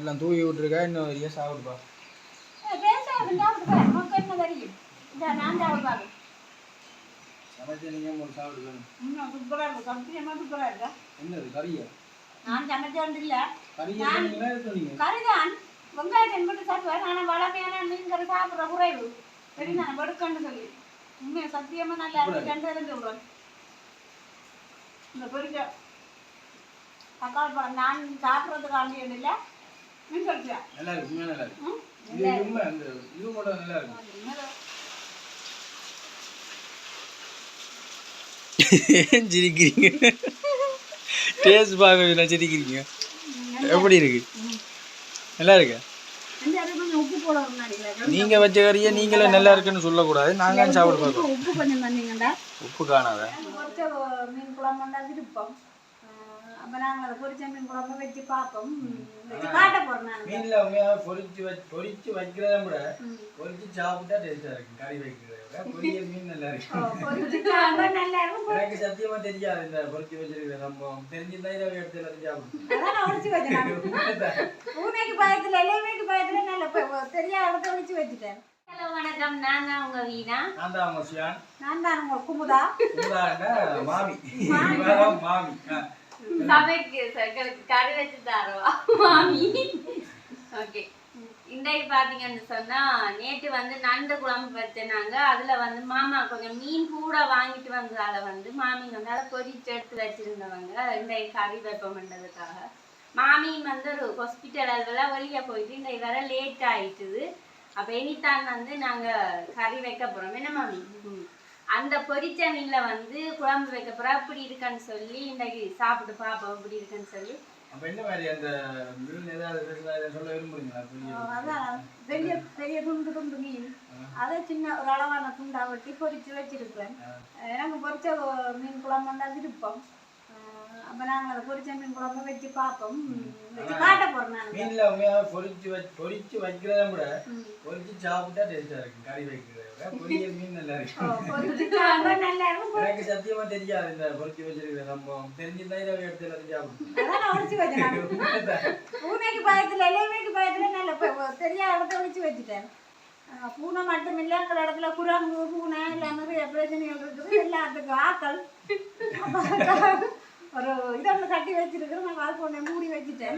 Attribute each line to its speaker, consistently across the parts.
Speaker 1: இதெல்லாம் தூவி விட்டுருக்கா இன்னும் வரையா சாப்பிடுப்பா என்னது கறியா?
Speaker 2: நான் சமைச்சது இல்ல கறிதான். வெங்காயத்தை மட்டும் சாப்பிடுவேன். ஆனா வளமையான மீன் கறி சாப்பிடுற குறைவு. சரி நான் வெடுக்கன்னு சொல்லி. உண்மையை சத்தியமா நல்லா இருக்கு. ரெண்டு பேரும் சொல்றேன் இந்த பொரிக்க. தக்காளி பழம் நான் சாப்பிட்றதுக்காண்டி இல்லை மீன்
Speaker 1: நல்லா இருக்கு உண்மையா நல்லா இருக்கு. இது உண்மை அந்த இது கூட நல்லா இருக்கு. சிரிக்கிறீங்க? டேஸ்ட் பார்க்க சிரிக்கிறீங்க. எப்படி இருக்கு? நல்லா இருக்கு? நீங்க வச்ச கறியை நீங்களே நல்லா இருக்குன்னு சொல்லக்கூடாது. நாங்க சாப்பிட பார்க்கணும்.
Speaker 2: உப்பு கொஞ்சம் தந்தீங்கடா
Speaker 1: உப்பு காணாத
Speaker 2: பொரிச்ச மீன் குழம்புண்டா விருப்பம் அப்போ நாங்கள் பொரிச்ச மீன் குழம்பு வச்சு பார்ப்போம். வச்சு காட்ட போகிறோம் நான்
Speaker 1: மீன்ல உண்மையாக பொரிச்சு வச்சு பொரிச்சு வைக்கிறத விட பொரிச்சு சாப்பிட்டா டேஸ்டா இருக்கு கறி வைக்கிறத விட பொரியல் மீன் நல்லா இருக்கு
Speaker 2: பொரிச்சு சாப்பிட்டா நல்லா இருக்கும்.
Speaker 1: எனக்கு சத்தியமா தெரியாது இந்த பொரிச்சு வச்சிருக்கிற நம்ம தெரிஞ்சிருந்தா இதை எடுத்து எல்லாத்தையும்
Speaker 2: நான் ஒழிச்சு வச்சேன் பூனைக்கு பயத்தில் இலைமைக்கு பயத்தில் நல்ல தெரியாத இடத்த ஒழிச்சு வச்சுட்டேன்.
Speaker 3: ஹலோ வணக்கம். நான் தான் உங்க வீணா.
Speaker 1: நான் தான் அவங்க சியான்.
Speaker 2: நான் தான் உங்களுக்கு குமுதா.
Speaker 1: மாமி. மாமி.
Speaker 3: சமைக்கு கறி வச்சு தருவா மாமி. ஓகே இன்றைக்கு பார்த்தீங்கன்னு சொன்னா நேற்று வந்து நண்டு குழம்பு வச்சனாங்க. அதுல வந்து மாமா கொஞ்சம் மீன் கூட வாங்கிட்டு வந்ததால் வந்து மாமி வந்து அதை பொறிச்சு எடுத்து வச்சிருந்தவங்க. இன்றைக்கு கறி வைப்போம்ன்றதுக்காக. மாமி வந்து ஒரு ஹாஸ்பிட்டல் அதெல்லாம் வெளியே போயிட்டு இன்றைக்கு வர லேட் ஆயிட்டுது. அப்போ இனித்தான் வந்து நாங்க கறி வைக்க போறோம். என்ன மாமி? அந்த பொரிச்ச மீன்ல வந்து குழம்பு வைக்க போறோம் அப்படி இருக்கான்னு சொல்லி இன்றைக்கு சாப்பிட்டு பார்ப்போம் அப்படி இருக்குன்னு சொல்லி.
Speaker 2: அதான். பெரிய பெரிய துண்டு துண்டு மீன். அதை சின்ன ஒரு அளவான துண்டா வெட்டி பொரிச்சு வச்சிருக்கிறேன் எனக்கு பொரிச்ச மீன் குழம்புண்டா விருப்பம். அப்போ நாங்கள் அதை பொரிச்ச மீன் குழம்பு வச்சு பார்ப்போம். வச்சு காட்ட போகிறோம் நான்
Speaker 1: மீன்ல உண்மையாக பொரிச்சு வச்சு பொரிச்சு வைக்கிறத விட பொரிச்சு சாப்பிட்டா டேஸ்டா இருக்கு கறி வைக்கிறத பொரியல் மீன் நல்லா இருக்கு
Speaker 2: பொரிச்சு சாப்பிட்டா நல்லா இருக்கும்.
Speaker 1: எனக்கு சத்தியமா தெரியாது இந்த பொரிச்சு வச்சிருக்கிற நம்ம தெரிஞ்சிருந்தா இதை எடுத்து எல்லாத்தையும் சாப்பிடுவோம்
Speaker 2: அதான் நான் ஒழிச்சு வச்சேன். பூனைக்கு பயத்தில் இலைமைக்கு பயத்தில் நல்ல ப- தெரியாத இடத்த ஒழிச்சு வச்சுட்டேன். அஹ் பூனை மட்டும் இல்லை இடத்துல குரங்கு பூனை எல்லாம் பிரச்சனைகள் இருக்குது. எல்லாத்துக்கும் ஆக்கள். ஒரு இதொன்று கட்டி வச்சிருக்கிறேன் நான் கால் பண்ண மூடி வச்சுட்டேன்.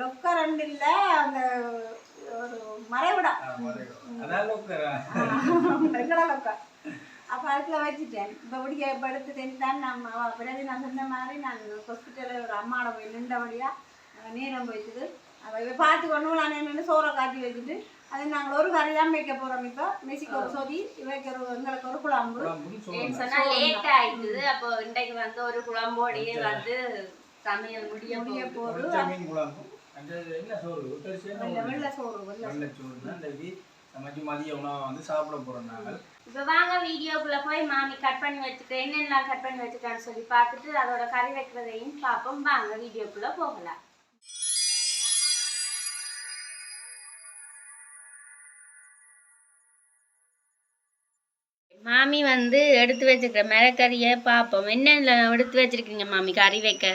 Speaker 1: லொக்கர்
Speaker 2: ரெண்டு இல்லை அந்த ஒரு மறைவிடம்.
Speaker 1: அதான் லொக்கரா?
Speaker 2: அப்போ அதுக்குள்ள வச்சுட்டேன். இப்போ பிடிக்க இப்போ எடுத்து தெரிஞ்சுதான் நம்ம பிறகு நான் சொன்ன மாதிரி நான் ஹாஸ்பிட்டலில் ஒரு அம்மாவோட போய் நின்றபடியாக நேரம் போயிட்டுது. அவள் பார்த்து கொண்டு நான் என்னென்னு சோறை காட்டி வச்சுட்டு அது நாங்கள் ஒரு கறி தான் வைக்க போகிறோம் இப்போ. மெசிக்கு ஒரு சொதி இவைக்கு ஒரு எங்களுக்கு ஒரு குழம்பு.
Speaker 3: சொன்னா லேட் ஆயிடுது அப்போ இன்றைக்கு வந்து ஒரு குழம்போடையே வந்து சமையல் முடிய
Speaker 2: முடிய
Speaker 1: போறோம் நாங்கள்.
Speaker 3: இப்போ வாங்க வீடியோக்குள்ள போய் மாமி கட் பண்ணி வச்சுட்டு என்னென்னலாம் கட் பண்ணி வச்சுட்டான்னு சொல்லி பார்த்துட்டு அதோட கறி வைக்கிறதையும் பார்ப்போம். வாங்க வீடியோக்குள்ள போகலாம். மாமி வந்து எடுத்து வச்சிருக்கிற மிளகறியை பார்ப்போம். என்னென்ன எடுத்து வச்சிருக்கீங்க மாமி? கறி வைக்க.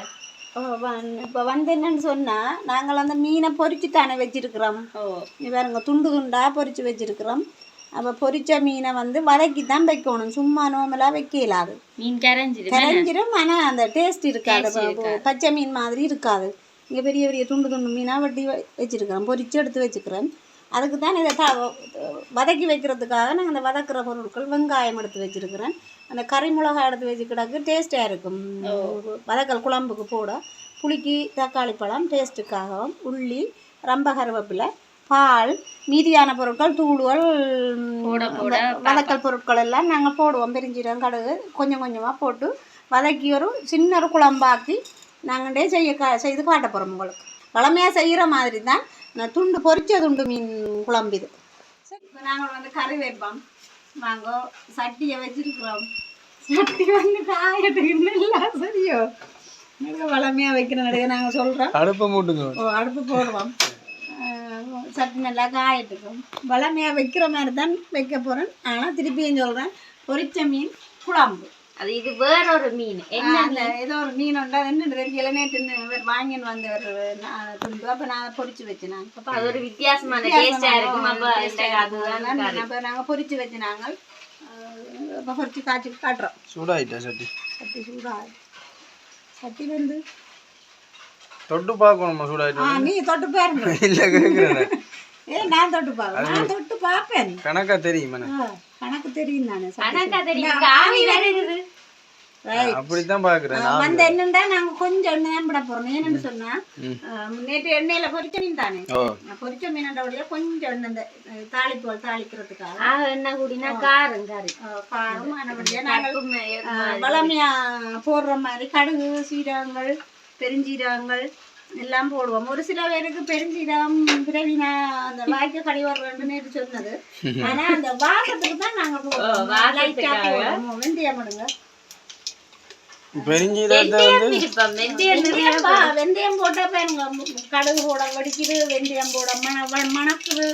Speaker 2: இப்போ வந்து என்னன்னு சொன்னால் நாங்கள் அந்த மீனை பொரிச்சு தானே வச்சிருக்கிறோம்.
Speaker 3: ஓ.
Speaker 2: பாருங்க துண்டு துண்டாக பொரிச்சு வச்சிருக்கிறோம். அப்போ பொரிச்ச மீனை வந்து வதக்கி தான் வைக்கணும். சும்மா நோமலாக வைக்க இயலாது
Speaker 3: மீன் கரைஞ்சிரு
Speaker 2: கரைஞ்சிரும் ஆனால் அந்த டேஸ்ட் இருக்காது. பச்சை மீன் மாதிரி இருக்காது. இங்கே பெரிய பெரிய துண்டு துண்டு மீனாக வெட்டி வச்சிருக்கிறோம். பொரிச்சு எடுத்து வச்சுக்கிறேன் அதுக்கு தான் இதை த வதக்கி வைக்கிறதுக்காக நாங்கள் இந்த வதக்குற பொருட்கள் வெங்காயம் எடுத்து வச்சிருக்கிறேன். அந்த கறி மிளகாய் எடுத்து வச்சுக்கிடாக்கு டேஸ்ட்டாக இருக்கும். வதக்கல் குழம்புக்கு போட. புளிக்கு தக்காளி பழம் டேஸ்ட்டுக்காகவும் உள்ளி ரம்ப கருவேப்பிலை பால் மீதியான பொருட்கள் தூளுகள் வதக்கல் பொருட்கள் எல்லாம் நாங்கள் போடுவோம். பெருஞ்சீரகம் கடுகு கொஞ்சம் கொஞ்சமாக போட்டு வதக்கி ஒரு சின்ன ஒரு குழம்பாக்கி நாங்களே செய்ய கா செய்து காட்ட போகிறோம் உங்களுக்கு. வளமையாக செய்கிற மாதிரி தான் துண்டு பொரிச்ச துண்டு மீன் குழம்பு இது. இப்போ நாங்கள் வந்து கறி வைப்போம். வாங்க சட்டியை வச்சிருக்கிறோம். சட்டி வந்து காயட்டுக்கு இல்லை சரியோ. வளமையாக வைக்கிற நடைய நாங்கள் சொல்கிறோம்
Speaker 1: அடுப்பை மூட்டுங்க
Speaker 2: ஓ அடுப்பு போடுவோம். சட்டி நல்லா காயட்டுக்கும் வளமையாக வைக்கிற மாதிரி தான் வைக்க போகிறேன் ஆனால் திருப்பியும் சொல்கிறேன் பொரிச்ச மீன் குழம்பு.
Speaker 3: அது இது வேற ஒரு மீன் என்ன
Speaker 2: ஏதோ ஒரு மீன் உண்டா என்ன தெரியல நேற்று இவர் வாங்கின்னு வந்தவர் நான் துண்டு அப்போ நான் பொரிச்சு வச்சேன் நான்
Speaker 3: அப்ப அது ஒரு வித்தியாசமான டேஸ்டா இருக்கும். அப்ப.
Speaker 2: அப்போ நாங்கள் பொரிச்சு வச்சு நாங்கள் இப்போ பொரிச்சு காய்ச்சி காட்டுறோம்.
Speaker 1: சூடாயிட்டா சட்டி?
Speaker 2: சட்டி சூடாக சட்டி வந்து
Speaker 1: தொட்டு பார்க்கணுமா சூடாயிட்டு?
Speaker 2: ஆ நீ தொட்டு பாருங்க.
Speaker 1: இல்ல கேக்குறேன்.
Speaker 2: ஏ நான் தொட்டு பார்ப்பேன் நான் தொட்டு பார்ப்பேன்.
Speaker 1: கணக்கா தெரியும் என்ன?
Speaker 2: கணக்கு தெரியும்
Speaker 3: கணக்கா ஆவி வருது
Speaker 2: Right.
Speaker 1: அப்படித்தான் பாக்குறேன்
Speaker 2: வந்து என்னண்டா நாங்க கொஞ்சம் எண்ணெய் போட போறோம். ஏன்னு சொன்னா நேற்று எண்ணெயில பொரிச்ச மீன் தானே பொரிச்ச மீனோட வழியா கொஞ்சம் எண்ணெய் இந்த தாளிப்பு தாளிக்கிறதுக்காக.
Speaker 3: ஆ, என்ன கூடினா காரம் கறி
Speaker 2: ஆ, காரம் ஆனபடியா நாங்கள் வளமையா போடுற மாதிரி கடுகு சீரகங்கள் பெருஞ்சீரகங்கள் எல்லாம் போடுவோம். ஒரு சில பேருக்கு பெருஞ்சீரகம் பிறவினா அந்த வாய்க்க கடி வர்றேன்னு நேற்று சொன்னது. ஆனா அந்த வாசத்துக்கு தான் நாங்க போடுவோம். லைட்டா போடுவோம். வெந்தயம் போடுங்க.
Speaker 3: வெந்தயம்
Speaker 2: போட்டா பாருங்க கடுகு போட வடிக்குது வெந்தயம் போட மண மணக்குது.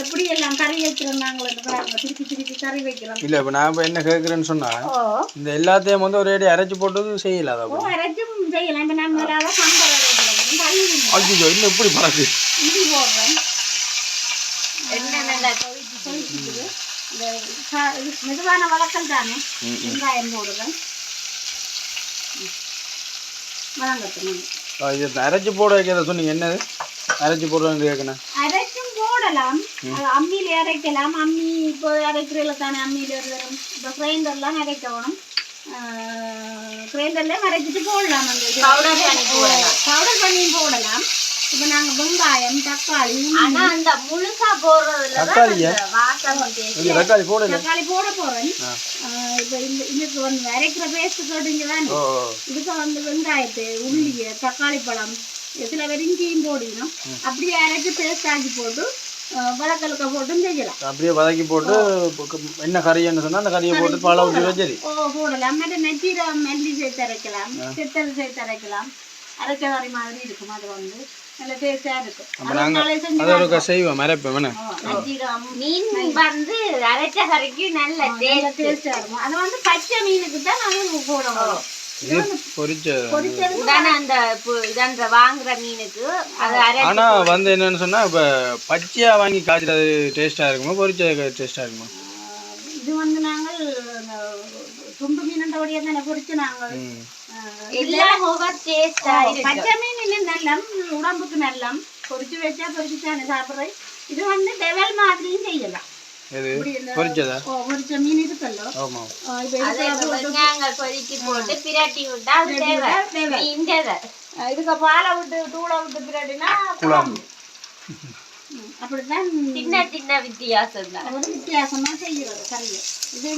Speaker 2: எப்படி எல்லாம் கறி வைக்கிறோம் நாங்கள் திருப்பி திருப்பி கறி வைக்கிறோம்.
Speaker 1: இல்ல இப்ப நான் இப்ப என்ன கேக்குறேன்னு சொன்னா இந்த எல்லாத்தையும் வந்து ஒரே அடி அரைச்சு போட்டது செய்யல
Speaker 2: அரைச்சும் செய்யலாம். இப்போ நம்ம முதலாவது சாம்பார் வைக்கிறோம் கறி
Speaker 1: ஐயோ இன்னும் எப்படி பறக்கு
Speaker 2: இது மெதுவான வழக்கல் தானே? வெங்காயம் போடுறேன்.
Speaker 1: இது அரைச்சு போட வைக்கிறத சொன்னீங்க. என்னது? அரைச்சு போடுறது கேட்கணும்
Speaker 2: அரைச்சும் போடலாம். அம்மியில அரைக்கலாம். அம்மி இப்போ அரைக்கிறதுல தானே அம்மியில இப்போ கிரைண்டர்லாம் அரைக்கணும். கிரைண்டர்ல அரைச்சிட்டு போடலாம் அந்த.
Speaker 3: Powder பண்ணி போடலாம்.
Speaker 2: பவுடர் பண்ணியும் போடலாம் இப்போ நாங்கள் வெங்காயம் தக்காளி
Speaker 3: ஆனா அந்த முழுசா போடுறதுல
Speaker 1: தக்காளியா?
Speaker 3: வாசம்
Speaker 1: தக்காளி போடல
Speaker 2: தக்காளி போட போறேன் இப்போ இந்த இதுக்கு வந்து அரைக்கிற பேஸ்ட் போட்டுங்க
Speaker 1: ஓ.
Speaker 2: இதுக்கு வந்து வெங்காயத்து உள்ளிய தக்காளி பழம் சில வெறிஞ்சியும் போடணும் அப்படியே அரைச்சி பேஸ்ட் ஆக்கி போட்டு வளக்கலுக்க போட்டும் செய்யலாம்.
Speaker 1: அப்படியே வதக்கி போட்டு என்ன கறின்னு சொன்னா அந்த கறியை போட்டு பழ ஊற்றி வச்சரி
Speaker 2: ஓ போடலாம். மற்ற நெச்சீரம் மல்லி சேர்த்து அரைக்கலாம். செத்தல் சேர்த்து அரைக்கலாம். அரைச்ச கறி மாதிரி இருக்கும். அது வந்து நல்ல டேஸ்டாக இருக்கும். அது
Speaker 1: ஒரு செய்வோம்
Speaker 3: மீன் வந்து அரைச்ச கறிக்கு நல்ல
Speaker 2: டேஸ்டாக இருக்கும். அது வந்து பச்சை மீனுக்கு தான் நாங்கள் போடணும்
Speaker 1: ஆனா வந்து என்னன்னு சொன்னா இப்ப பச்சையா வாங்கி டேஸ்டா இருக்குமா? பொரிச்ச டேஸ்டா இருக்குமா?
Speaker 2: இது வந்து நாங்கள் துண்டு மீனண்டபடியாக தானே பொரிச்சு நாங்கள்
Speaker 3: எல்லாம் ஒவ்வொரு டேஸ்டா
Speaker 2: பச்சை மீன் நல்லம் உடம்புக்கு நல்லம். பொரிச்சு வச்சா பொரிச்சு தானே சாப்பிட்றேன் இது வந்து டெவல் மாதிரியும் செய்யலாம்.
Speaker 1: பொரிச்சதா
Speaker 2: பொரிச்ச மீன் இருக்குல்லோ?
Speaker 1: ஆமா.
Speaker 3: வெங்காயங்கள் போட்டு பிரட்டி விட்டா அது தேவை.
Speaker 2: ஆஹ் இதுக்கு பாலை விட்டு தூளை விட்டு பிறடினா குழம்பு ம், அப்படித்தான்.
Speaker 3: சின்ன சின்ன வித்தியாசம் தான்
Speaker 2: ஒரு வித்தியாசமா செய்யறது கறியை. இது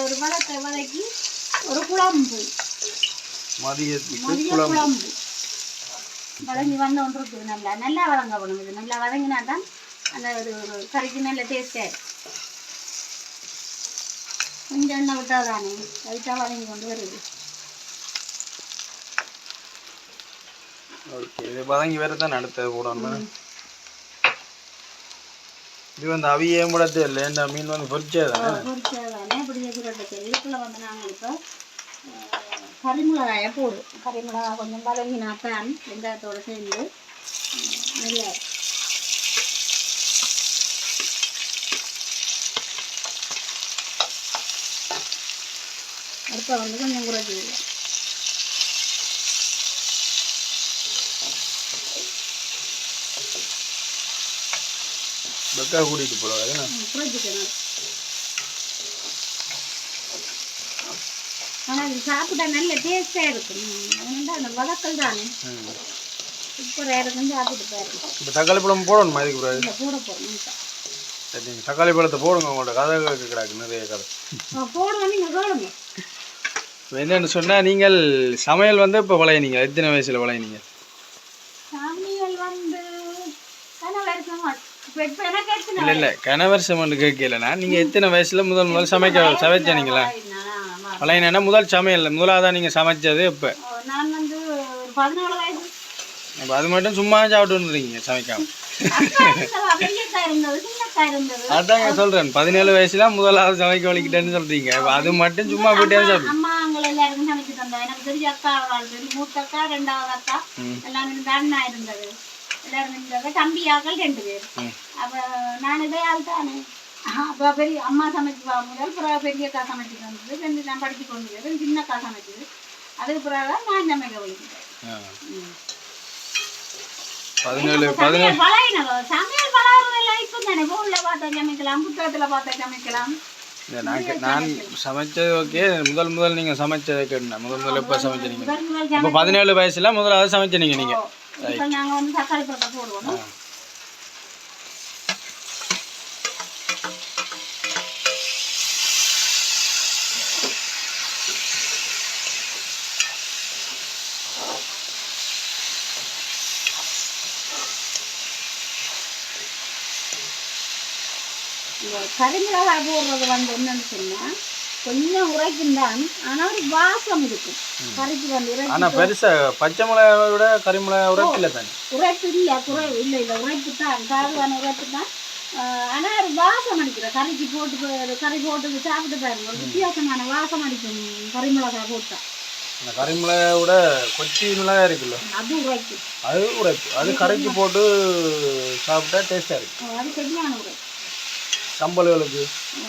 Speaker 2: ஒரு வதக்க வதக்கி ஒரு குழம்பு.
Speaker 1: மதியத்துக்கு
Speaker 2: மதிய குழம்பு. வதங்கி வந்து ஒன்று இருக்குது நல்லா. நல்லா வதங்க இது நல்லா வதங்கினா தான் அந்த ஒரு கறிக்கு நல்ல டேஸ்டாக கொஞ்சம் எண்ணெய் விட்டா தானே லைட்டாக வதங்கி கொண்டு வருது
Speaker 1: ஓகே இது வதங்கி வேற தான் அடுத்தது போடணும் இது வந்து அவியே முடத்து இல்லை இந்த மீன் வந்து பொரிச்சதானே
Speaker 2: பொரிச்சதானே இப்படி சுரட்டை இதுக்குள்ள வந்து நாங்கள் இப்போ கறிமிளகாயை போடும் கறிமிளகா கொஞ்சம் வதங்கினா தான் வெங்காயத்தோடு சேர்ந்து நல்லா அடுப்பை வந்து கொஞ்சம் குறைச்சி
Speaker 1: கூட்டிட்டு
Speaker 2: குறைச்சிக்கணும் ஆனால் இது சாப்பிட்டா நல்ல டேஸ்டாக இருக்கும். அதனால அந்த வதக்கல் தானே.
Speaker 1: ம்.
Speaker 2: சூப்பராக இருக்கும் சாப்பிட்டு பாருங்க
Speaker 1: இப்போ தக்காளி பழம் போடணுமா இதுக்கு பிறகு?
Speaker 2: போட போகிறோம்
Speaker 1: சரி தக்காளி பழத்தை போடுங்க உங்கள்ட்ட கதை கேட்க கிடக்கு நிறைய கதை.
Speaker 2: போடுவோம் நீங்கள்
Speaker 1: இப்போ என்னன்னு சொன்னா நீங்கள் சமையல் வந்து இப்போ பழையனீங்க எத்தனை வயசுல
Speaker 2: சாமியல் எத்தனை
Speaker 1: இல்ல இல்ல. கணவர் சமண்டு கேட்கலண்ணா நீங்க எத்தனை வயசுல முதல் முதல் சமைக்க சமைச்சீங்களா
Speaker 2: நான்
Speaker 1: பழையனா முதல் சமையல். முதலாவதா நீங்க சமைச்சது இப்ப அப்ப அது மட்டும் சும்மா சாப்பிட்டுருந்தீங்க சமைக்காம. அதாங்க சொல்றேன். பதினேழு வயசுல முதலாவது சமைக்க வலிக்கிட்டேன்னு சொல்றீங்க. அப்ப அது மட்டும் சும்மா போயிட்டே சாப்பிடு
Speaker 2: நாங்கள் எல்லாருக்கும் சமைச்சு தந்தோம் எனக்கு பெரிய அக்கா ஆள் பெரிய மூத்த அக்கா ரெண்டாவது அக்கா எல்லாம் அண்ணா இருந்தது எல்லாரும் இருந்தது தம்பியாக்கள் ரெண்டு பேர் அப்போ நான் இதே ஆள் தானே அப்போ பெரிய அம்மா சமைச்சு முதல் பிறகு பெரிய அக்கா சமைச்சு தந்தது ரெண்டு நான் படிச்சு கொண்டு போய் சின்ன அக்கா சமைச்சது அதுக்கு பிறகு நான் சமைக்க வைக்கிறேன்
Speaker 1: ஆ. பதினேழு பதினேழு
Speaker 2: சமையல் சமையல் பழகிறதெல்லாம் இப்போ தானே ஃபோனில் பார்த்தா சமைக்கலாம் புத்தகத்தில் பார்த்தா சமைக்கலாம்
Speaker 1: இல்லை நான் நான் சமைச்சது ஓகே. முதல் முதல் நீங்கள் சமைச்சதை கேட்டேன். முதல் முதல்ல எப்போ
Speaker 2: முதல்
Speaker 1: இப்போ பதினேழு வயசுல முதலாவது சமைச்சீங்க நீங்கள்
Speaker 2: நாங்கள் வந்து தக்காளி போடுவோம் இந்த கரிமிளகாய் போடுறது வந்து என்னன்னு சொன்னா கொஞ்சம் உரைக்கும் தான் ஆனால் ஒரு வாசம் இருக்கும். கறிக்கு வந்து
Speaker 1: ஆனால் பெருசாக பச்சை மிளகாவை விட கறி மிளகாய் உரைப்பு இல்லை தானே?
Speaker 2: உரைப்பு இல்லை குறை இல்லை இல்லை உரைப்பு தான் சாதுவான உரைப்பு தான் ஆனால் ஒரு வாசம் அடிக்கிற கறிக்கு போட்டு கறி போட்டு சாப்பிட்டு பாருங்க. ஒரு வித்தியாசமான வாசம் அடிக்கும் கறி மிளகாய் போட்டா.
Speaker 1: அந்த கறி மிளகாயை விட கொச்சி மிளகாய் இருக்குல்ல?
Speaker 2: அது உரைக்கும்
Speaker 1: அது உரைப்பு அது கறிக்கு போட்டு சாப்பிட்டா டேஸ்ட்டாக இருக்கும்
Speaker 2: அது சரியான உரைப்பு
Speaker 1: சம்பல்களுக்கு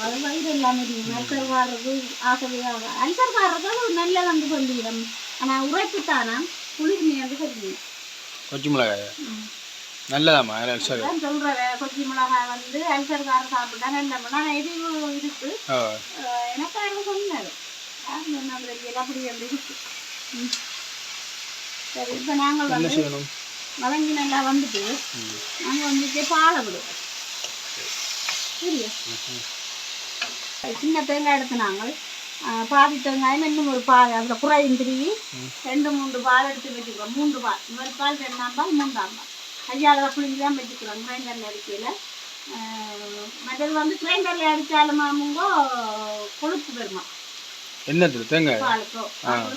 Speaker 2: அது வயிறு இருக்கும் அல்சர் காரது ஆசையாக அல்சர் காரது நல்ல வந்து சொல்லிடும் ஆனால் உரைப்பு தானா குளிர்மை வந்து சொல்லிடும்
Speaker 1: கொச்சி மிளகாய்? நல்லதாம்மா சரி
Speaker 2: அதான் சொல்கிறேன் கொச்சி மிளகாய் வந்து அல்சர். காரம் சாப்பிட்டா நல்ல இது இருக்கு எனக்கு யாரும் சொன்னாரு அப்படி வந்து இருக்கு ம். சரி இப்போ நாங்கள் வந்து வழங்கி நல்லா வந்துட்டு நாங்கள் வந்துட்டு பாலை விடுவோம். சரியா சின்ன தேங்காய் எடுத்து நாங்கள் பாதி தேங்காயம் இன்னும் ஒரு பால் அதில் குறையும் திருவி ரெண்டு மூன்று பால் எடுத்து வச்சுக்கிறோம். மூன்று பால். ஒரு பால் ரெண்டாம் பால் மூன்றாம் பால். கையால் புளிஞ்சு தான் வச்சுக்கிறோம். கிரைண்டரில் அடிக்கையில். மற்றது வந்து கிரைண்டரில் அடித்தாலும் மாமுங்கோ கொழுப்பு வருமா
Speaker 1: என்னது தேங்காய்?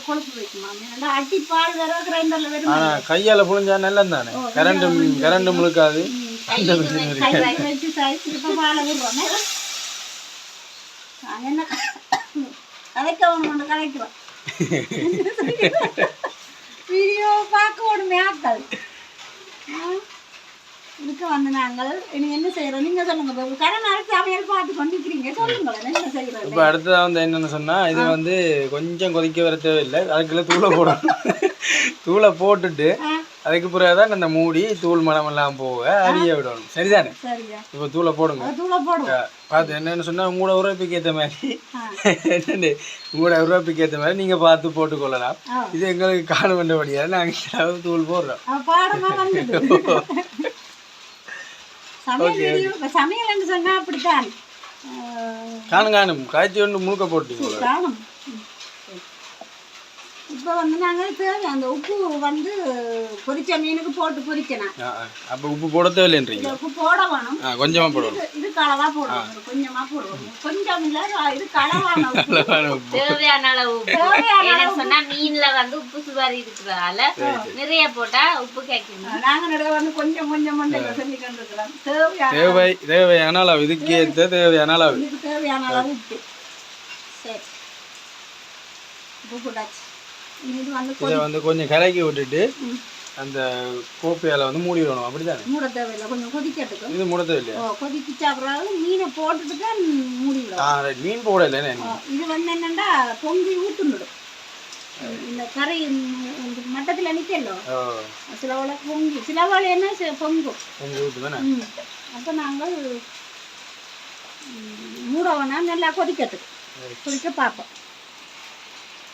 Speaker 2: கொழுப்பு வைக்குமா? ஏன்னா அட்டி பால் வேற கிரைண்டரில் வரும்
Speaker 1: கையால் நல்லது தானே கரண்ட் கரண்ட் முழுக்காது.
Speaker 2: கை கை வச்சு சைஸ் இப்போ பாலை விடுறோம் நாங்கள் என்ன கதைக்க ஒன்று கதைக்கிறோம் வீடியோ பார்க்க ஒன்று ஆக்கள் இதுக்கு வந்து நாங்கள் இனி என்ன செய்யறோம் நீங்க சொல்லுங்க கடன் அரைச்சி சமையல் பார்த்து கொண்டிருக்கிறீங்க சொல்லுங்களேன் என்ன செய்யறது
Speaker 1: இப்போ அடுத்ததாக வந்து என்னென்னு சொன்னால் இது வந்து கொஞ்சம் கொதிக்க வர தேவையில்லை அதுக்குள்ள தூளை போடணும் தூளை போட்டுட்டு அதுக்கு பிறகு தான் அந்த மூடி தூள் மனம் எல்லாம் போக அரிய விடணும். சரிதானே? இப்போ தூளை போடுங்க. பார்த்து என்னென்னு சொன்னால் உங்களோட உரைப்புக்கு ஏற்ற மாதிரி.
Speaker 2: ஆ.
Speaker 1: என்னண்டு உங்களோட உரைப்புக்கு ஏற்ற மாதிரி நீங்கள் பார்த்து போட்டுக்கொள்ளலாம். இது எங்களுக்கு காண வேண்டபடியாக நாங்கள் தூள் போடுறோம்.
Speaker 2: சமையல்
Speaker 1: காணும் காணும். காய்ச்சி ஒன்று முழுக்க போட்டீங்களா
Speaker 2: காணும். இப்போ வந்து நாங்கள் தேவை அந்த உப்பு வந்து பொரிச்ச மீனுக்கு போட்டு பொரிக்கணும்.
Speaker 1: அப்போ உப்பு போட தேவையில்லைன்றீங்க?
Speaker 2: உப்பு போட வேணும்
Speaker 1: கொஞ்சமாக போடணும்.
Speaker 2: இது இதுக்கு அளவா போடுவோம் கொஞ்சமா போடுவோம் கொஞ்சம் இல்ல அளவான உப்பு.
Speaker 3: தேவையான அளவு உப்பு.
Speaker 2: தேவையான
Speaker 3: ஏன்னு சொன்னா மீன்ல வந்து உப்பு சுவாரி இருக்கிறதால நிறைய போட்டா உப்பு கேட்கணும்
Speaker 2: நாங்க நடுவே வந்து கொஞ்சம் கொஞ்சம் கொண்டிருக்கிறோம். தேவையான
Speaker 1: தேவை தேவையான அளவு. இதுக்கு ஏற்ற தேவையான அளவு.
Speaker 2: இதுக்கு தேவையான அளவு உப்பு. சரி. உப்பு போட்டாச்சு. இது வந்து
Speaker 1: கொஞ்சம் கலக்கி விட்டுட்டு அந்த கோப்பையால் வந்து மூடிடணும் அப்படிதானே?
Speaker 2: மூட தேவையில்லை. கொஞ்சம் கொதிக்கிறதுக்கு
Speaker 1: இது மூட தேவையில்லையா?
Speaker 2: கொதிக்கிச்சா அப்புறம் மீனை போட்டுட்டு தான் மூடிவிடும்
Speaker 1: ஆ right. மீன் போடல
Speaker 2: இது வந்து என்னன்னா பொங்கி ஊத்துனுடும் இந்த இந்த மட்டத்தில் நிற்கலோ
Speaker 1: ஓ.
Speaker 2: சில வேளை பொங்கி சில வேளை என்ன பொங்கும்.
Speaker 1: உங்கள் வீட்டு தானே
Speaker 2: ம். அப்போ நாங்கள் மூட வேணாம் நல்லா கொதிக்கிறதுக்கு கொதிக்க பார்ப்போம்.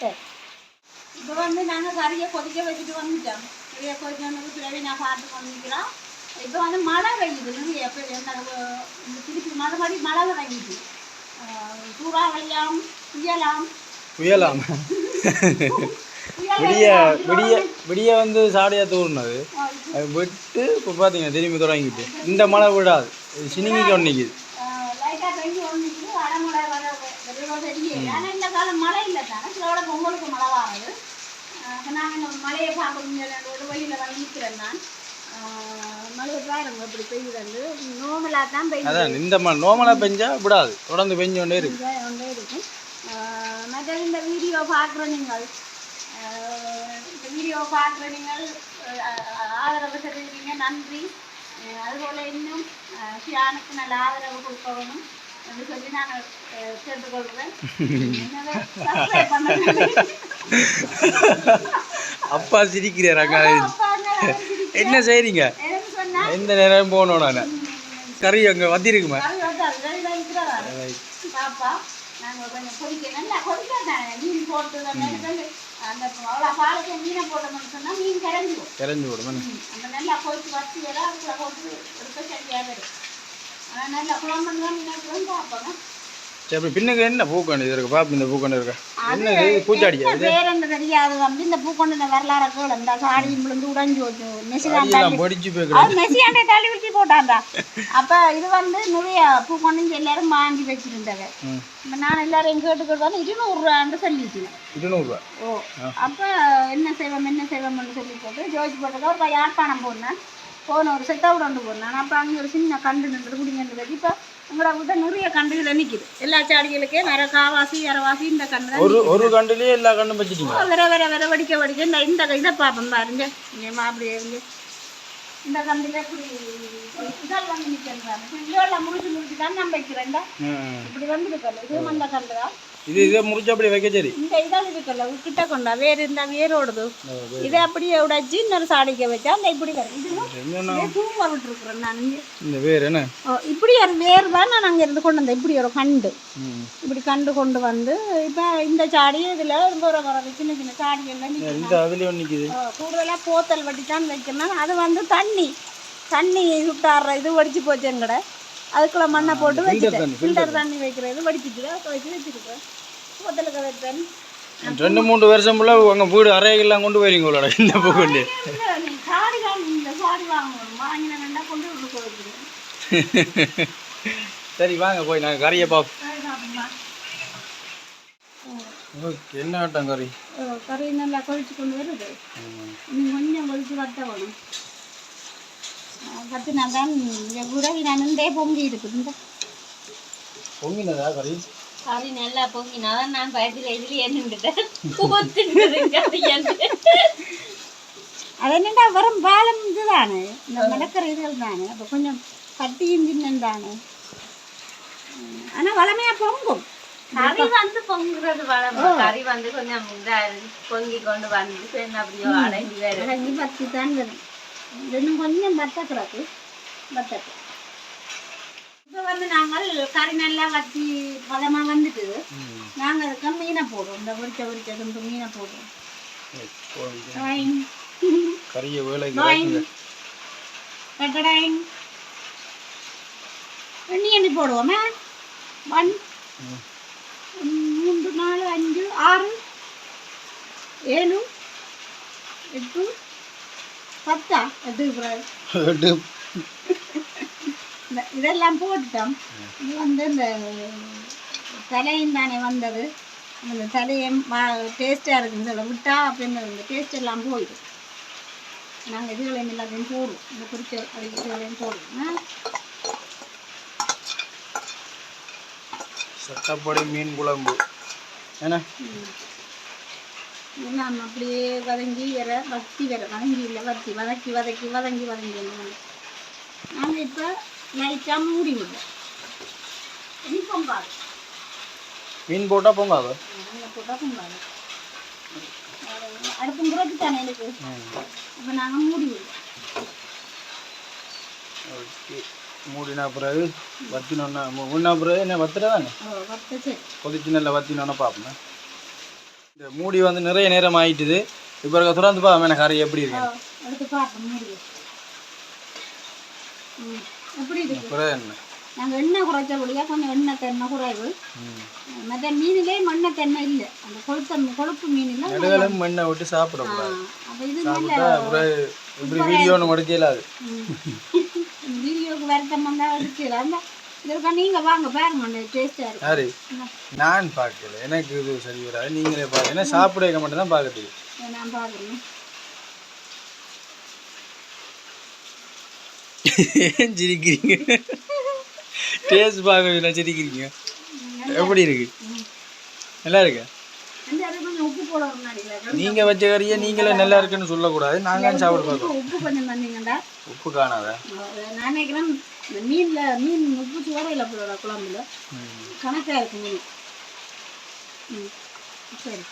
Speaker 2: சரி. இப்போ வந்து நாங்கள் கறியை கொதிக்க வச்சுட்டு வந்துட்டோம் கறியை கொதிக்க பிறகு நான் பார்த்து கொண்டிருக்கிறோம் இப்போ வந்து மழை பெய்யுது நிறைய எப்போ திருப்பி மறுபடி மழை பெய்யுது சூறாவளியாம் புயலாம்
Speaker 1: புயலாம்
Speaker 2: புயல்
Speaker 1: விடிய விடிய விடிய வந்து சாடியா தூர்னது விட்டு இப்போ பார்த்தீங்க திரும்பி தொடங்கிட்டு இந்த மழை விடாது இது சினிங்கி ஒன்றைக்குது
Speaker 2: ஆனால் இந்த காலம் மழை இல்லை தானே சில விட பொங்கலுக்கு மழை வராது நாங்கள் மழையை பார்க்க முடியாது ஒரு வழியில் வந்து நிற்கிறேன் நான்
Speaker 1: அதான் இந்த மழை நோமலாக பெஞ்சா விடாது தொடர்ந்து பெஞ்சு கொண்டே இருக்கு
Speaker 2: மற்றது இந்த வீடியோ பார்க்குற நீங்கள் இந்த வீடியோ பார்க்குற நீங்கள் ஆதரவு தெரிவிக்கிறீங்க நன்றி அதுபோல் இன்னும் ஷியானுக்கு நல்ல ஆதரவு கொடுக்கணும் என்று சொல்லி நான் கேட்டுக்கொள்கிறேன்.
Speaker 1: அப்பா சிரிக்கிறார் அக்கா. என்ன
Speaker 2: சொன்னா
Speaker 1: எந்த நேரம் போகணும் நான்? கறி அங்கே வந்திருக்குமா?
Speaker 2: பாப்பா நாங்கள் கொஞ்சம் கொதிக்க நல்லா கொதிக்காதானே மீன் போட்டு அந்த அந்த அவ்வளோ பாலுக்கு மீனை போட்டோம்னு சொன்னால் மீன் கரைஞ்சிடும்
Speaker 1: இறஞ்சி விடுமா
Speaker 2: அந்த நல்லா கொதிச்சு வச்சு எல்லாம் அதுக்குள்ள போட்டு எடுக்க சரியாக வரும்.
Speaker 1: சரி அப்படி பின்னுக்கு என்ன பூக்கண்டு இருக்கு? பாப்பு இந்த பூக்கண்டு இருக்கா? என்ன இது?
Speaker 2: வேற என்ன தெரியாது. வந்து இந்த பூக்கொண்டு இந்த வரலாற கேள். இந்த சாடியும் விழுந்து உடைஞ்சு
Speaker 1: பொடிச்சு
Speaker 2: மெசியாண்டே தள்ளி வச்சு போட்டான்டா அப்ப இது வந்து நிறைய பூக்கொண்டு எல்லாரும் வாங்கி இப்ப நான் எல்லாரையும் கேட்டுக்கிட்டு வந்து இருநூறுவான்னு சொல்லிட்டு.
Speaker 1: இருநூறுவா?
Speaker 2: ஓ. அப்ப என்ன செய்வோம் என்ன செய்வோம்னு சொல்லி போட்டு ஜோதிச்சு போட்டதோ ஒரு யாழ்ப்பாணம் போனேன் போன ஒரு செட்டவுட் ஒன்று போனேன் அப்போ அங்கே ஒரு சின்ன கண்டு நின்று குடிங்க இப்போ உங்களோட விட்ட நிறைய கண்டுகள் நிற்கிது எல்லா செடிகளுக்கே வேற காவாசி இரவாசி இந்த கண்டு தான்
Speaker 1: ஒரு ஒரு கண்டுலயே எல்லா கண்டும் வச்சிட்டீங்க
Speaker 2: வர வர வர வடிக்க வடிக்க இந்த இந்த இதை பார்ப்போம் பாருங்க. இங்கே அப்படி இருந்து. இந்த இப்படி இதால் வந்து நிற்கிறாங்க இதெல்லாம் முடிச்சு முடிச்சு தான் நான் வைக்கிறேன் இந்த
Speaker 1: ம்.
Speaker 2: இப்படி வந்து இருக்கல இதுவும் அந்த கண்டு தான்
Speaker 1: இது இதை முடிச்சு அப்படியே வைக்க சரி.
Speaker 2: இந்த இதால் இருக்கல கிட்ட கொண்டா வேறு இந்த வேரோடுது இதை அப்படியே உடைச்சு இன்னொரு சாடிக்க வச்சா அந்த இப்படி வரும். இதே தூங்க விட்டுருக்குறேன் நான் இங்கே.
Speaker 1: இந்த வேர் என்ன?
Speaker 2: இப்படி ஒரு வேர் தான் நான் அங்கே இருந்து கொண்டு வந்தேன். இப்படி ஒரு கண்டு. இப்படி கண்டு கொண்டு வந்து இப்போ இந்த சாடி இதில் ஒரு சின்ன சின்ன
Speaker 1: அதுலயும் நிக்குது.
Speaker 2: கூடுதலாக போத்தல் வட்டி தான் வைக்கணும். அது வந்து தண்ணி. தண்ணி சுட்டாடுற இது வடிச்சு போச்சு எங்கட அதுக்குள்ள மண்ணை போட்டு வச்சுட்டேன். ஃபில்டர் தண்ணி. வைக்கிறது வடிச்சிட்டு அதை வச்சு வச்சுருக்கேன் வைப்பேன்
Speaker 1: ரெண்டு மூணு வருஷம் ஃபுல்லா அங்க வீடு அறையெல்லாம் கொண்டு போயிருங்க உங்களோட இந்த பூக்கண்டு.
Speaker 2: சாடி
Speaker 1: சரி வாங்க போய் நாங்கள் கறியை பார்ப்போம் என்ன ஆட்டம் கறி?
Speaker 2: கறி நல்லா கொதிச்சு கொண்டு வருது. இன்னும் கொஞ்சம் கொதிச்சு வத்த வேணும். கத்தினா தான் உறவி நான் இருந்தே பொங்கி இருக்குது
Speaker 1: பொங்கினதா கறி?
Speaker 3: கறி நல்லா பொங்கினாதான் நான் பயத்துல நின்றுட்டேன். ஊத்துட்டு
Speaker 2: அது என்னடா வரும் பாலம் இதுதானே? இந்த மிளக்கிற இதுகள் தானே அப்போ கொஞ்சம் கட்டியும் சின்னம் தானே? ஆனால் வளமையா பொங்கும்.
Speaker 3: கறி வந்து பொங்குறது வளர்ந்து கறி வந்து கொஞ்சம். பொங்கி கொண்டு வந்து அப்படியோ அடங்கி வேறு
Speaker 2: அடங்கி பத்தி தான் வரும். இன்னும் கொஞ்சம் கிடக்கு பத்தட்டு இப்போ வந்து நாங்கள் கறி நல்லா வத்தி பதமாக வந்துட்டு நாங்கள் அதுக்கு மீனை போடுவோம் இந்த உரிச்ச உரிச்ச துண்டு மீனை போடுவோம்.
Speaker 1: கறியை.
Speaker 2: டடடாயிங். எண்ணி எண்ணி போடுவோமே? ஒன் மூன்று நாலு அஞ்சு ஆறு ஏழு எட்டு பத்தா. இந்த இதெல்லாம் போட்டுட்டோம் இது வந்து இந்த தலையும் தானே வந்தது அந்த தலையும் டேஸ்ட்டாக இருக்குது இதில் விட்டா அப்படின்னு இந்த டேஸ்ட் எல்லாம் போயிடும் நாங்கள் இதுகளையும் எல்லாத்தையும் போடுவோம் இந்த குறிச்ச இதுகளையும் போடுவோம்
Speaker 1: சட்டப்படி மீன் குழம்பு என்ன
Speaker 2: எல்லாம் அப்படியே வதங்கி வர வத்தி வர வதங்கி இல்லை வத்தி வதக்கி வதக்கி வதங்கி வதங்கி நாங்கள் இப்போ லைட்டாக மூடி விடுவோம் இனி பொங்காது.
Speaker 1: மீன் போட்டா பொங்காது?
Speaker 2: அங்கே போட்டால் பொங்காது. அடுப்பும் குறைச்சி தானே இருக்கு இப்போ நாங்கள் மூடி விடுவோம்
Speaker 1: ஓகே. மூடினா பிறகு வத்தினோன்னா மூடினா பிறகு என்ன வத்துறதானே?
Speaker 2: ஓ வத்த சரி
Speaker 1: கொதிச்சு நல்லா வத்தினோன்னா பார்ப்போம். இந்த மூடி வந்து நிறைய நேரம் ஆயிட்டுது. இப்போ இருக்க துறந்து பா எனக்கு கறி எப்படி இருக்கு? என்ன?
Speaker 2: நாங்கள் எண்ணெய் குறைச்ச கொஞ்சம் எண்ணெய் குறைவு. மற்ற மீனிலே மண்ணெய் தென்னை இல்லை. அந்த கொழுத்த கொழுப்பு மீனில்
Speaker 1: நடுகளும் எண்ணெய் விட்டு சாப்பிடக்கூடாது.
Speaker 2: அப்போ இது
Speaker 1: இப்படி வீடியோன்னு முடிக்கல அது
Speaker 2: வீடியோக்கு வருத்தம் வந்தால் அடிச்சிடலாம்
Speaker 1: யாரு? நான் பார்க்கல. எனக்கு இது சரி வராது. நீங்களே பாருங்க. ஏன்னா சாப்பிட வைக்க மட்டும் தான்
Speaker 2: பார்க்குறேன்.
Speaker 1: ஏன் சிரிக்கிறீங்க? டேஸ்ட் பார்க்க சிரிக்கிறீங்க. எப்படி இருக்கு? நல்லா இருக்கு? நீங்க வச்ச கறியை நீங்களே நல்லா இருக்குன்னு சொல்லக்கூடாது. நாங்க சாப்பிட பார்க்கோம்
Speaker 2: உப்பு கொஞ்சம்
Speaker 1: உப்பு காணாத?
Speaker 2: நான் நினைக்கிறேன் இந்த மீன்ல மீன் உப்பு சோறையில் போடுற குழம்புல கணக்காக இருக்கு மீன். ம் சரி.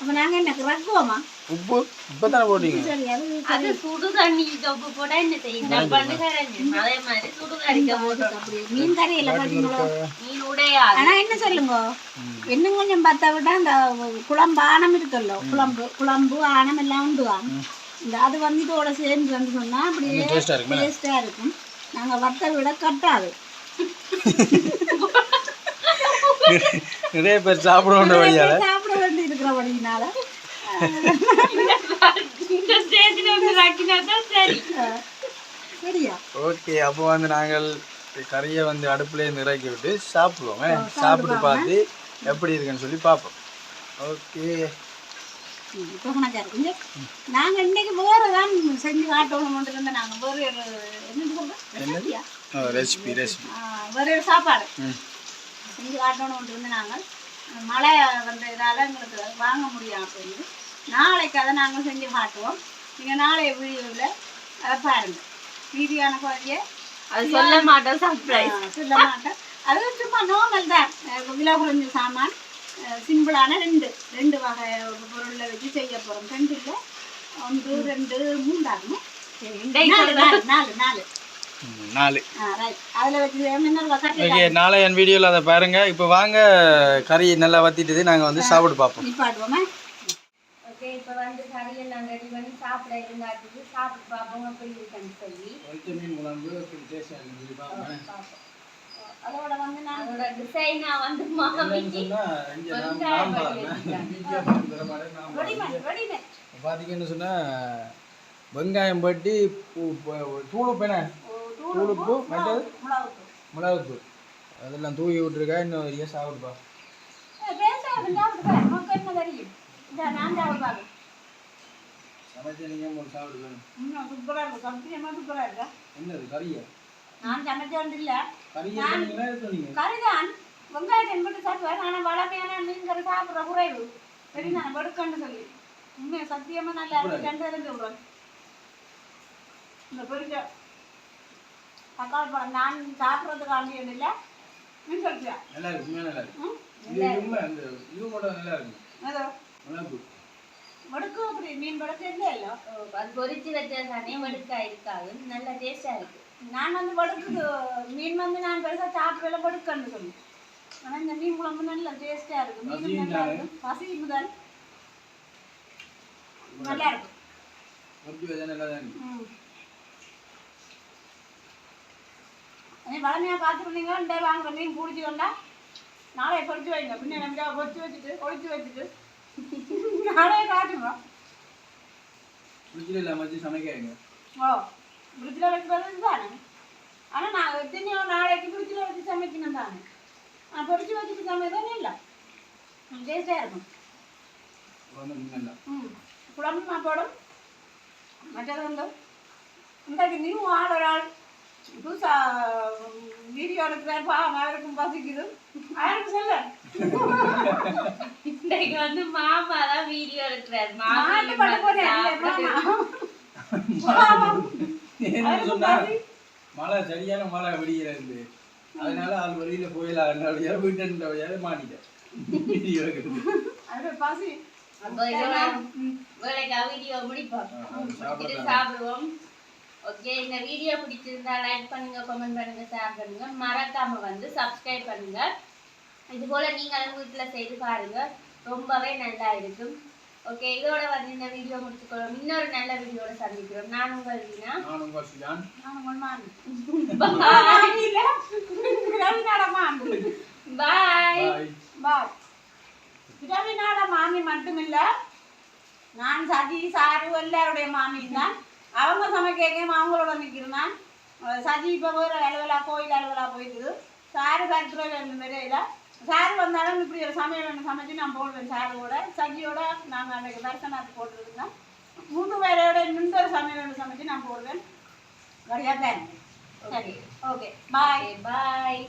Speaker 2: அப்போ நாங்கள் என்ன ரக்குவோமா?
Speaker 1: உப்பு இப்பதானே போட்டீங்க
Speaker 2: சரி அது
Speaker 3: அது சுடு தண்ணி தொப்பு போட்டா என்ன செய்யும்? அதே மாதிரி சுடு கறிக்க போட்டோம்.
Speaker 2: அப்படி மீன் கறியில் பார்த்தீங்களோ
Speaker 3: மீன் உடையாது.
Speaker 2: ஆனா என்ன சொல்லுங்க? இன்னும் கொஞ்சம் பார்த்தா விட அந்த குழம்பு ஆணம் இருக்குல்ல? குழம்பு குழம்பு ஆணம் எல்லாம் உண்டுவா இந்த அது வந்து இதோட சேர்ந்து வந்து சொன்னா அப்படியே
Speaker 1: டேஸ்டா இருக்குமே.
Speaker 2: டேஸ்டா இருக்கும் நாங்க வத்தல் விட கட்டாது.
Speaker 1: நிறைய பேர் சாப்பிடுவோன்ற வழியால.
Speaker 2: சாப்பிட வேண்டி
Speaker 3: சரி.
Speaker 2: சரியா?
Speaker 1: ஓகே அப்போ வந்து நாங்கள் கறியை வந்து அடுப்புலேயே இறக்கி விட்டு சாப்பிடுவோம். சாப்பிட்டு பார்த்து எப்படி இருக்குன்னு சொல்லி பார்ப்போம். ஓகே.
Speaker 2: இப்போ கணக்கா இருக்குங்க நாங்க இன்னைக்கு வேற தான் செஞ்சு காட்டணும் இருந்த நாங்க வேற
Speaker 1: ரெசிபி ரெசிபி.
Speaker 2: வேற ஒரு சாப்பாடு. செஞ்சு காட்டணும்னு இருந்து நாங்கள். மழை வந்ததுனால எங்களுக்கு வாங்க முடியாம போயிருந்து நாளைக்கு அதை நாங்கள் செஞ்சு காட்டுவோம். நீங்கள் நாளைய வீடியோவில் அதை பாருங்க. மீதியான குழந்தைய
Speaker 3: அது சொல்ல மாட்டோம் சர்ப்ரைஸ்
Speaker 2: சொல்ல மாட்டேன் அது சும்மா நார்மல் தான். விலை குறைஞ்ச சாமான். சிம்பிளான ரெண்டு. ரெண்டு வகை பொருளில் வச்சு செய்ய போகிறோம் ரெண்டு இல்லை. ஒன்று ரெண்டு மூன்றாகும் நாலு
Speaker 1: ஓகே நாளை என் வீடியோவில் அதை பாருங்க. இப்போ வாங்க கறி நல்லா வத்திட்டுது. நாங்கள் வந்து சாப்பிட்டு பார்ப்போம்.
Speaker 2: நிப்பாட்டுவோமே
Speaker 3: ஓகே இப்போ வந்து கறியெல்லாம் ரெடி பண்ணி சாப்பிட சாப்பிட்டு பார்ப்போம். எப்படி இருக்குன்னு சொல்லி.
Speaker 2: அதோட வந்து நான்
Speaker 3: அதோட டிசைனா வந்து மாமிக்கு
Speaker 4: சொன்னா
Speaker 1: வெங்காயம் பட்டி தூள் உப்பு தூள் உப்பு மற்றது
Speaker 2: மிளகு
Speaker 1: மிளகுத்தூள் அதெல்லாம் தூவி விட்டுருக்கா இன்னும் வரையா சாப்பிடுப்பா. என்னது கறியா?
Speaker 2: நான் சமைச்சது இல்ல. கறிதான். வெங்காயத்தை மட்டும் சாப்பிடுவேன் ஆனா வளமையான மீன் கறி சாப்பிடுற குறைவு. சரி நான் வெடுக்கன்னு சொல்லி. உண்மையை சத்தியமா நல்லா இருக்கு. ரெண்டு இருந்து விடுவேன் இந்த பொரிக்க. தக்காளி பழம். நான் சாப்பிட்றதுக்காண்டி இல்லை மீன் கறிச்சியா
Speaker 4: நல்லா இருக்கு நல்லா இருக்கு. இது உண்மை அந்த இது மட்டும் நல்லா இருக்கு.
Speaker 2: வடுக்கு அப்படி மீன் வடுக்கு இல்லை? இல்லை
Speaker 3: அது பொரிச்சு வச்சதானே வெடுக்கா இருக்காது நல்ல டேஸ்டா இருக்கு.
Speaker 2: நான் வந்து வடுக்கு மீன் வந்து நான் பெருசாக சாப்பிடல வடுக்கன்னு சொல்லி. ஆனால் இந்த மீன் குழம்பு நல்ல டேஸ்டாக இருக்கு. மீன் நல்லா இருக்கு. பசி முதல் நல்லா இருக்கும்
Speaker 4: பொறிச்சு
Speaker 2: ம். அதே வளமையாக பார்த்துருந்தீங்க இந்த வாங்குற மீன் பிடிச்சி கொண்டா நாளைய பொறிச்சு வைங்க பின்ன நம்ம பொறிச்சு வச்சுட்டு ஒழிச்சு வச்சுட்டு நாளைய காட்டுங்க
Speaker 4: ஃப்ரிட்ஜில் இல்லாமல் வச்சு சமைக்காங்க
Speaker 2: ஓ ஃப்ரிட்ஜில் வைக்கிறது தானே ஆனால் நான் எத்தனையோ நாளைக்கு ஃப்ரிட்ஜில் வச்சு சமைக்கணும் தானே நான் பொறிச்சு வச்சுட்டு சமைக்கதானே இல்லை டேஸ்டாக இருக்கும்
Speaker 4: குழம்பு நல்லா
Speaker 2: ம் குழம்பு மாப்போடும் மற்றது வந்து இன்றைக்கு நியூ ஆள் ஒரு ஆள் பாவம் அவருக்கும் பசிக்குது. அவருக்கு சொல்ல.
Speaker 3: இன்னைக்கு வந்து மாமா தான் வீடியோ எடுக்கிறார்.
Speaker 2: மாட்டு
Speaker 3: மாமி
Speaker 2: பண்ண போறேன்?
Speaker 4: என்ன சொன்னா? மழை சரியான மழை வெடிக்கிறது அதனால ஆள் வெளியில போயிடலாம் வீட்டு வழியாக மாட்டிட்டேன். வீடியோ எடுக்கிறது.
Speaker 2: பசி.
Speaker 3: அப்போ இதோட வேலைக்கா வீடியோ முடிப்போம். சாப்பிடுவோம். ஓகே இந்த வீடியோ பிடிச்சிருந்தா லைக் பண்ணுங்க கமெண்ட் பண்ணுங்க ஷேர் பண்ணுங்க. மறக்காம வந்து சப்ஸ்கிரைப் பண்ணுங்க. இது போல நீங்களும் வீட்டில் செய்து பாருங்க. ரொம்பவே நல்லா இருக்கும். ஓகே இதோட வந்து இந்த வீடியோ முடிச்சுக்கிறோம் இன்னொரு நல்ல வீடியோட சந்திக்கிறோம். நான் உங்கள் வீணா.
Speaker 4: நான் உங்கள் சியான்.
Speaker 2: நான் உண்மான்
Speaker 3: பாய்
Speaker 4: பாய்
Speaker 2: மாமி மட்டுமில்ல நான் சதி சாரு எல்லாருடைய மாமி தான் அவங்க சமைக்க அவங்களோட நிற்கிறேன் நான் சதி இப்போ வேறு அலுவலா கோயில் அலுவலா போயிருக்குது சாரு கருத்துறை ரெண்டு முறையில் சாரு வந்தாலும் இப்படி ஒரு சமையல் ஒன்று சமைச்சு நான் போடுவேன் சாரோட சதியோட நாங்கள் அன்றைக்கு தர்சனத்துக்கு போட்டுருந்தோம் மூணு பேரோட இன்னொரு சமையல் ஒன்று சமைச்சு நான் போடுவேன். வழியாக தான் சரி ஓகே பாய்
Speaker 3: பாய்